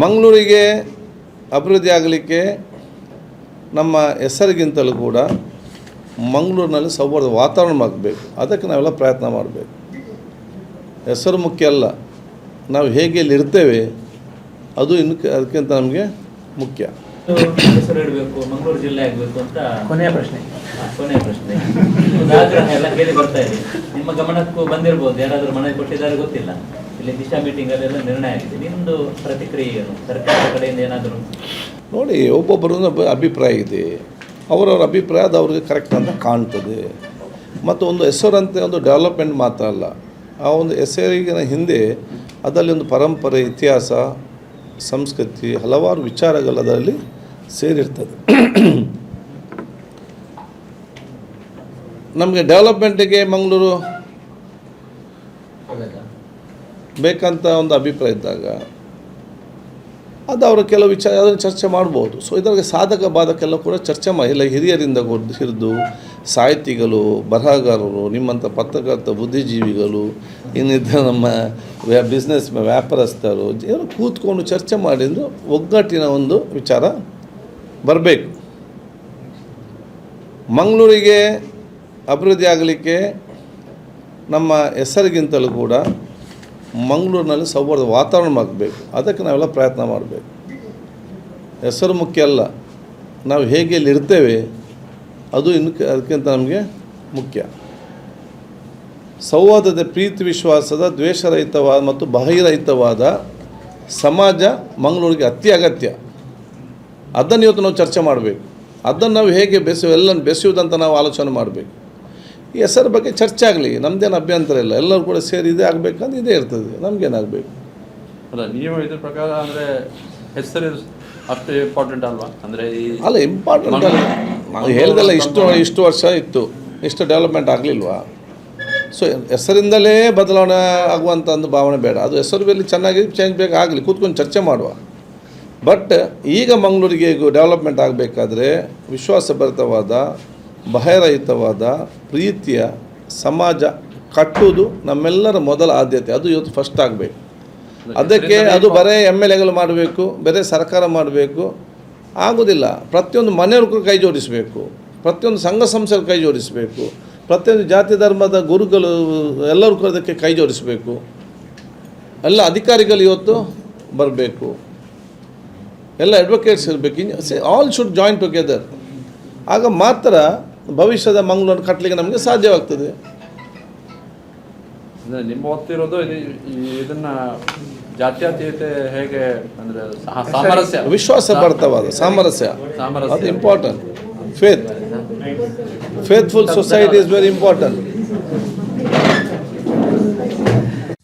ಮಂಗಳೂರಿಗೆ ಅಭಿವೃದ್ಧಿ ಆಗಲಿಕ್ಕೆ ನಮ್ಮ ಹೆಸರಿಗಿಂತಲೂ ಕೂಡ ಮಂಗಳೂರಿನಲ್ಲಿ ಸೌಹಾರ್ದ ವಾತಾವರಣ ಆಗಬೇಕು. ಅದಕ್ಕೆ ನಾವೆಲ್ಲ ಪ್ರಯತ್ನ ಮಾಡಬೇಕು. ಹೆಸರು ಮುಖ್ಯ ಅಲ್ಲ. ನಾವು ಹೇಗೆ ಇಲ್ಲಿರ್ತೇವೆ, ಅದು ಇನ್ನು ಅದಕ್ಕಿಂತ ನಮಗೆ ಮುಖ್ಯ. ಹೆಸರು ಇಡಬೇಕು ಮಂಗಳೂರು ಜಿಲ್ಲೆ ಆಗಬೇಕು ಅಂತ ಕೊನೆಯ ಪ್ರಶ್ನೆ. ಆ, ಕೊನೆಯ ಪ್ರಶ್ನೆ. ಒಂದು ಆಗ್ರಹ ಎಲ್ಲ ಕೇಳಿ ಬರ್ತಾ ಇದೆ. ನಿಮ್ಮ ಗಮನಕ್ಕೂ ಬಂದಿರಬಹುದು ಯಾರಾದರೂ ಮನವಿ ಕೊಟ್ಟಿದ್ದಾರೆ ಗೊತ್ತಿಲ್ಲ. ಇಲ್ಲಿ ದಿಶಾ ಮೀಟಿಂಗ್ ಅಲ್ಲೆಲ್ಲ ನಿರ್ಣಯ ಆಗಿದೆ. ನಿಮ್ದು ಪ್ರತಿಕ್ರಿಯೆ ಏನು ಸರ್ಕಾರದ ಕಡೆಯಿಂದ ಏನಾದರೂ? ನೋಡಿ ಒಬ್ಬೊಬ್ಬರ ಅಭಿಪ್ರಾಯ ಇದೆ. ಅವರವ್ರ ಅಭಿಪ್ರಾಯ ಅದು ಅವ್ರಿಗೆ ಕರೆಕ್ಟ್ ಅಂತ ಕಾಣ್ತದೆ. ಮತ್ತು ಒಂದು ಹೆಸರಂತೆ ಒಂದು ಡೆವಲಪ್ಮೆಂಟ್ ಮಾತ್ರ ಅಲ್ಲ. ಆ ಒಂದು ಹೆಸರಿಗಿನ ಹಿಂದೆ ಅದರಲ್ಲಿ ಒಂದು ಪರಂಪರೆ ಇತಿಹಾಸ ಸಂಸ್ಕೃತಿ ಹಲವಾರು ವಿಚಾರಗಳು ಅದರಲ್ಲಿ ಸೇರಿರ್ತದೆ. ನಮಗೆ ಡೆವಲಪ್ಮೆಂಟಿಗೆ ಮಂಗಳೂರು ಬೇಕಂತ ಒಂದು ಅಭಿಪ್ರಾಯ ಇದ್ದಾಗ ಅದು ಅವರ ಕೆಲವು ವಿಚಾರ ಅದನ್ನು ಚರ್ಚೆ ಮಾಡ್ಬೋದು. ಸೊ ಇದರಲ್ಲಿ ಸಾಧಕ ಬಾಧಕೆಲ್ಲ ಕೂಡ ಚರ್ಚೆ ಮಾಡಿ ಇಲ್ಲ ಹಿರಿಯರಿಂದ ಹಿಡಿದು ಸಾಹಿತಿಗಳು, ಬರಹಗಾರರು, ನಿಮ್ಮಂಥ ಪತ್ರಕರ್ತ, ಬುದ್ಧಿಜೀವಿಗಳು ಇನ್ನಿದ್ದ ನಮ್ಮ ಬಿಸ್ನೆಸ್ ವ್ಯಾಪಾರಸ್ಥರು ಇವರು ಕೂತ್ಕೊಂಡು ಚರ್ಚೆ ಮಾಡಿದ್ರು ಒಗ್ಗಟ್ಟಿನ ಒಂದು ವಿಚಾರ ಬರಬೇಕು. ಮಂಗಳೂರಿಗೆ ಅಭಿವೃದ್ಧಿ ಆಗಲಿಕ್ಕೆ ನಮ್ಮ ಹೆಸರಿಗಿಂತಲೂ ಕೂಡ ಮಂಗಳೂರಿನಲ್ಲಿ ಸೌಹಾರ್ದ ವಾತಾವರಣ ಆಗಬೇಕು. ಅದಕ್ಕೆ ನಾವೆಲ್ಲ ಪ್ರಯತ್ನ ಮಾಡಬೇಕು. ಹೆಸರು ಮುಖ್ಯ ಅಲ್ಲ. ನಾವು ಹೇಗೆ ಇಲ್ಲಿ ಇರ್ತೇವೆ, ಅದು ಇನ್ನು ಅದಕ್ಕಿಂತ ನಮಗೆ ಮುಖ್ಯ. ಸೌಹಾರ್ದ ಪ್ರೀತಿ, ವಿಶ್ವಾಸದ, ದ್ವೇಷರಹಿತವಾದ ಮತ್ತು ಬಾಹಿರಹಿತವಾದ ಸಮಾಜ ಮಂಗಳೂರಿಗೆ ಅತಿ ಅಗತ್ಯ. ಅದನ್ನು ಇವತ್ತು ನಾವು ಚರ್ಚೆ ಮಾಡಬೇಕು. ಅದನ್ನು ನಾವು ಹೇಗೆ ಬೆಸೆ ಎಲ್ಲ ಬೆಸೆಯುವುದಂತ ನಾವು ಆಲೋಚನೆ ಮಾಡಬೇಕು. ಈ ಹೆಸರು ಬಗ್ಗೆ ಚರ್ಚೆ ಆಗಲಿ ನಮ್ಮದೇನು ಅಭ್ಯಂತರ ಇಲ್ಲ. ಎಲ್ಲರೂ ಕೂಡ ಸೇರಿ ಇದೇ ಆಗಬೇಕಂದ್ರೆ ಇದೇ ಇರ್ತದೆ. ನಮಗೇನಾಗಬೇಕು ಅಲ್ಲ ನಿಯಮ ಇದ್ರ ಪ್ರಕಾರ ಅಂದರೆ ಹೆಸರು ಅಷ್ಟು ಇಂಪಾರ್ಟೆಂಟ್ ಅಲ್ವಾ? ಅಂದರೆ ಅಲ್ಲ ಇಂಪಾರ್ಟೆಂಟ್ ಅಲ್ಲ. ನಾವು ಹೇಳಿದಲ್ಲ ಇಷ್ಟು ಇಷ್ಟು ವರ್ಷ ಇತ್ತು. ಇಷ್ಟು ಡೆವಲಪ್ಮೆಂಟ್ ಆಗಲಿಲ್ವಾ? ಸೊ ಹೆಸರಿಂದಲೇ ಬದಲಾವಣೆ ಆಗುವಂಥ ಒಂದು ಭಾವನೆ ಬೇಡ. ಅದು ಹೆಸರು ಬೇಲಿ ಚೆನ್ನಾಗಿ ಚೇಂಜ್ ಬೇಕಾಗಲಿ. ಕೂತ್ಕೊಂಡು ಚರ್ಚೆ ಮಾಡುವ. ಬಟ್ ಈಗ ಮಂಗಳೂರಿಗೆ ಡೆವಲಪ್ಮೆಂಟ್ ಆಗಬೇಕಾದ್ರೆ ವಿಶ್ವಾಸಭರಿತವಾದ ಭಯರಹಿತವಾದ ಪ್ರೀತಿಯ ಸಮಾಜ ಕಟ್ಟುವುದು ನಮ್ಮೆಲ್ಲರ ಮೊದಲ ಆದ್ಯತೆ. ಅದು ಇವತ್ತು ಫಸ್ಟ್ ಆಗಬೇಕು. ಅದಕ್ಕೆ ಅದು ಬರೇ ಎಂ ಎಲ್ ಎಗಳು ಮಾಡಬೇಕು ಬೇರೆ ಸರ್ಕಾರ ಮಾಡಬೇಕು ಆಗೋದಿಲ್ಲ. ಪ್ರತಿಯೊಂದು ಮನೆಯವ್ರಿಗೂ ಕೈ ಜೋಡಿಸಬೇಕು. ಪ್ರತಿಯೊಂದು ಸಂಘ ಸಂಸ್ಥೆಗಳು ಕೈ ಜೋಡಿಸಬೇಕು. ಪ್ರತಿಯೊಂದು ಜಾತಿ ಧರ್ಮದ ಗುರುಗಳು ಎಲ್ಲರೂ ಅದಕ್ಕೆ ಕೈ ಜೋಡಿಸಬೇಕು. ಎಲ್ಲ ಅಧಿಕಾರಿಗಳು ಇವತ್ತು ಬರಬೇಕು. ಎಲ್ಲ ಅಡ್ವೊಕೇಟ್ಸ್ ಇರಬೇಕು. ಆಲ್ ಶುಡ್ ಜಾಯಿನ್ ಟುಗೆದರ್ ಆಗ ಮಾತ್ರ ಭವಿಷ್ಯದ ಮಂಗಳೂರು ಕಟ್ಟಲಿಕ್ಕೆ ನಮಗೆ ಸಾಧ್ಯವಾಗ್ತದೆ. ನಿಮ್ಮ ಒತ್ತಿರೋದು ಇದನ್ನ ಜಾತ್ಯತೀಯತೆ ಹೇಗೆ ಅಂದ್ರೆ ಸಾಮರಸ್ಯ? ಸಾಮರಸ್ಯ ವಿಶ್ವಾಸಭರಿತವಾದ ಸಾಮರಸ್ಯ. ಸಾಮರಸ್ಯ. ಅದು important faith faithful society is very important